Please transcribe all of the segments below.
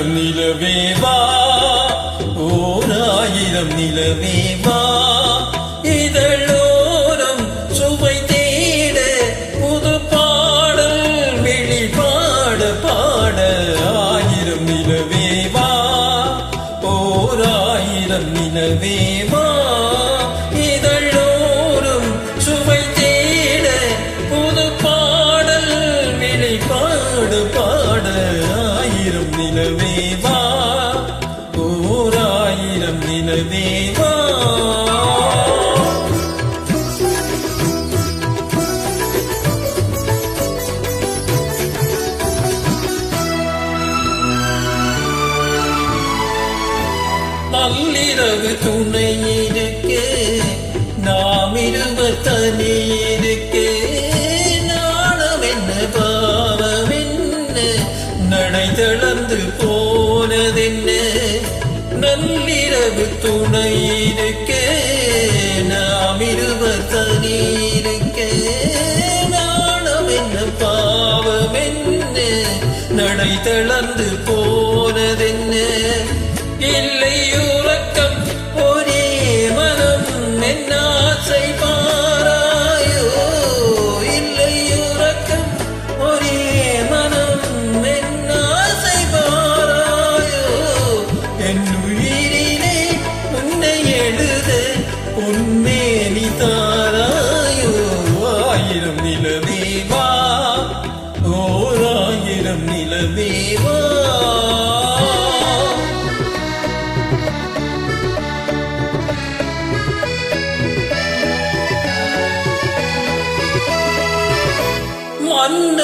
ஆயிரம் நிலவேவா ஓர் ஆயிரம் நிலவேவா இதழோரம் சுவை தேட புது பாடல் வெளிப்பாட பாட ஆயிரம் நிலவேவா ஓர் ஆயிரம் நிலவேவா இரவு துணை இருக்கே. நாம் இருவர் தனி இருக்கே. நாணம் என்ன பாவம் என்ன? நடை தளர்ந்து போனதென்ன? நள்ளிரவு துணை இருக்கே. நாம் இருவர் தனி இருக்கே. நாணம் என்ன பாவம் என்ன? நடை தளர்ந்து போ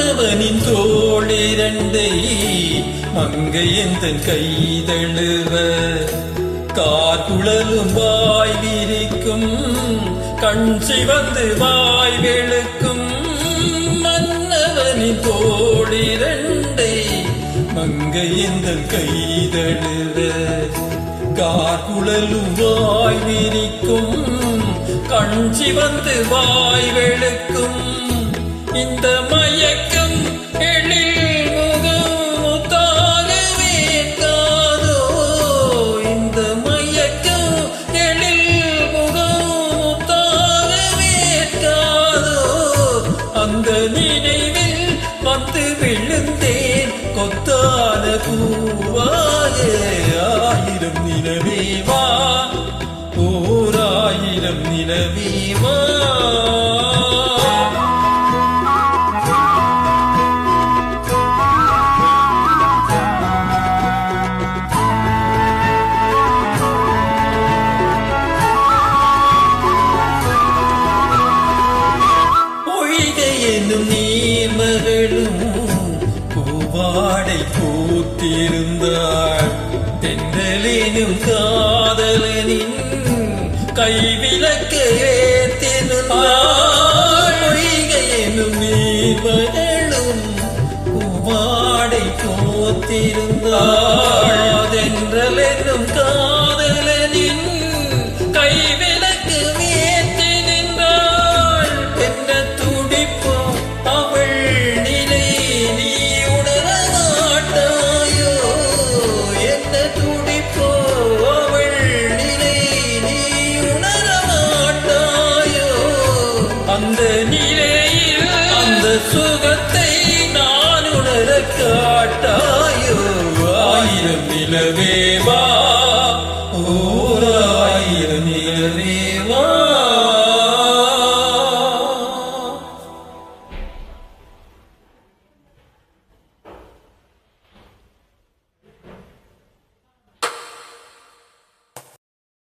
மன்னவனின் தோழிரண்டை மங்கையந்தன் கைதழுவ கார்குழலும் வாய் விரிக்கும் கண் சிவந்து வாய் வெளுக்கும். மன்னவனின் தோழிரண்டை மங்கையந்தன் கைதழுவ கார்குழலும் வாய் விரிக்கும் கண் சிவந்து வாய் வெளுக்கும். இந்த பூவாயே ஆயிரம் நிலவே ஓராயிரம் ஓர் பூத்திருந்தாள் தென்றலேனும் காதலனின் கைவிளக்க ஏத்திருந்தாள் பொய்கை என்னும் நீர்மகளும் பூவாடை போத்திருந்தாள் அந்த நிலையில் அந்த சுகத்தை நான் உணர காட்டாயோ ஆயிரம் நிலவேவா? ஓர் ஆயிரம் நிலவே